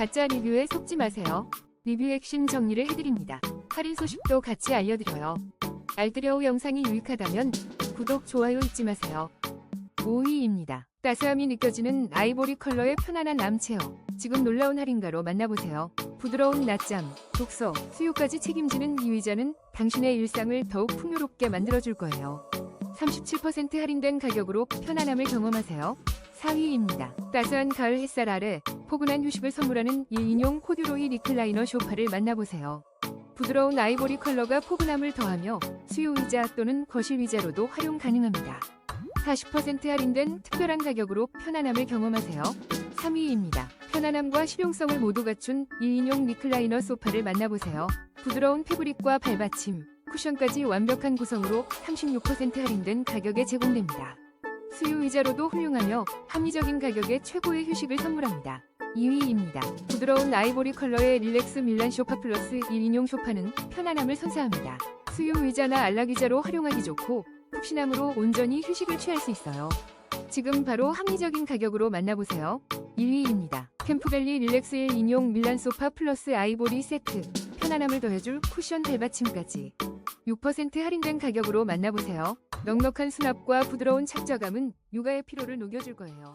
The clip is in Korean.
가짜 리뷰에 속지 마세요. 리뷰 핵심 정리를 해드립니다. 할인 소식도 같이 알려드려요. 알뜰여우 영상이 유익하다면 구독, 좋아요 잊지 마세요. 5위입니다. 따스함이 느껴지는 아이보리 컬러의 편안한 남체어. 지금 놀라운 할인가로 만나보세요. 부드러운 낮잠, 독서, 수요까지 책임지는 이 의자는 당신의 일상을 더욱 풍요롭게 만들어줄 거예요. 37% 할인된 가격으로 편안함을 경험하세요. 4위입니다. 따스한 가을 햇살 아래 포근한 휴식을 선물하는 1인용 코듀로이 리클라이너 소파를 만나보세요. 부드러운 아이보리 컬러가 포근함을 더하며 수요 의자 또는 거실 의자로도 활용 가능합니다. 40% 할인된 특별한 가격으로 편안함을 경험하세요. 3위입니다. 편안함과 실용성을 모두 갖춘 2인용 리클라이너 소파를 만나보세요. 부드러운 패브릭과 발받침, 쿠션까지 완벽한 구성으로 36% 할인된 가격에 제공됩니다. 수요 의자로도 훌륭하며 합리적인 가격에 최고의 휴식을 선물합니다. 2위입니다. 부드러운 아이보리 컬러의 릴렉스 밀란 소파 플러스 1인용 소파는 편안함을 선사합니다. 수요 의자나 안락의자로 활용하기 좋고 푹신함으로 온전히 휴식을 취할 수 있어요. 지금 바로 합리적인 가격으로 만나보세요. 1위입니다. 캠프밸리 릴렉스 1인용 밀란 소파 플러스 아이보리 세트. 편안함을 더해줄 쿠션 발받침까지. 6% 할인된 가격으로 만나보세요. 넉넉한 수납과 부드러운 착좌감은 육아의 피로를 녹여줄 거예요.